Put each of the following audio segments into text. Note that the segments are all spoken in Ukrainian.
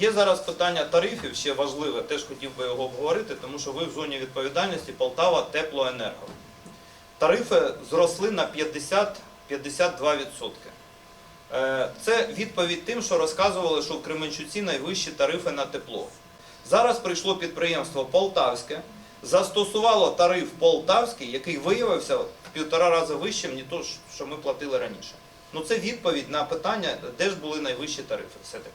Є зараз питання тарифів, ще важливе, теж хотів би його обговорити, тому що ви в зоні відповідальності Полтава Теплоенерго. Тарифи зросли на 50-52%. Е, Це відповідь тим, що розказували, що в Кременчуці найвищі тарифи на тепло. Зараз прийшло підприємство Полтавське, застосувало тариф Полтавський, який виявився в півтора рази вищим, ніж то, що ми платили раніше. Ну це відповідь на питання, де ж були найвищі тарифи все-таки.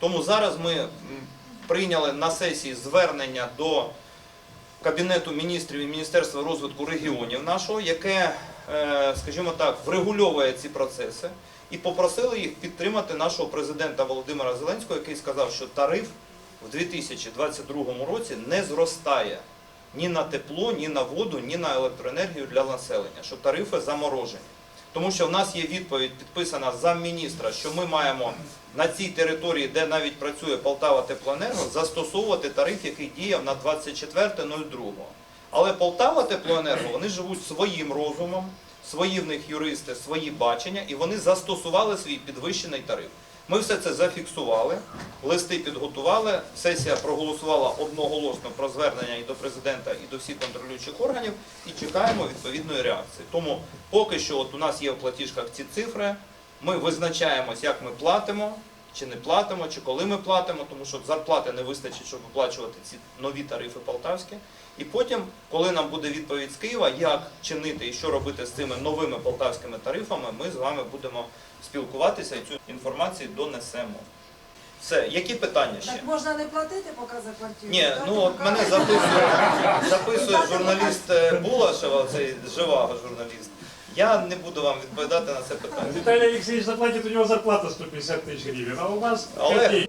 Тому зараз ми прийняли на сесії звернення до Кабінету міністрів і Міністерства розвитку регіонів нашого, яке, е, скажімо так, врегульовує ці процеси, і попросили їх підтримати нашого президента Володимира Зеленського, який сказав, що тариф в 2022 році не зростає ні на тепло, ні на воду, ні на електроенергію для населення, що тарифи заморожені. Тому що в нас є відповідь підписана замміністра, що ми маємо на цій території, де навіть працює Полтава Теплоенерго, застосовувати тариф, який діяв на 24.02. Але Полтава Теплоенерго вони живуть своїм розумом, свої в них юристи, свої бачення, і вони застосували свій підвищений тариф. Ми все це зафіксували, листи підготували. Сесія проголосувала одноголосно про звернення і до президента, і до всіх контролюючих органів, і чекаємо відповідної реакції. Тому поки що от у нас є в платіжках ці цифри. Ми визначаємось, як ми платимо, чи не платимо, чи коли ми платимо, тому що зарплати не вистачить, щоб виплачувати ці нові тарифи полтавські. І потім, коли нам буде відповідь з Києва, як чинити і що робити з цими новими полтавськими тарифами, ми з вами будемо спілкуватися і цю інформацію донесемо. Все, які питання ще? Так можна не платити, поки за квартиру? Ні, так? ну от мене записує, записує журналіст е, Булашева, цей живаго журналіст. Я не буду вам відповідати на це питання. Віталій Олексійович заплатить у нього зарплата 150 тисяч гривень, а у вас Але...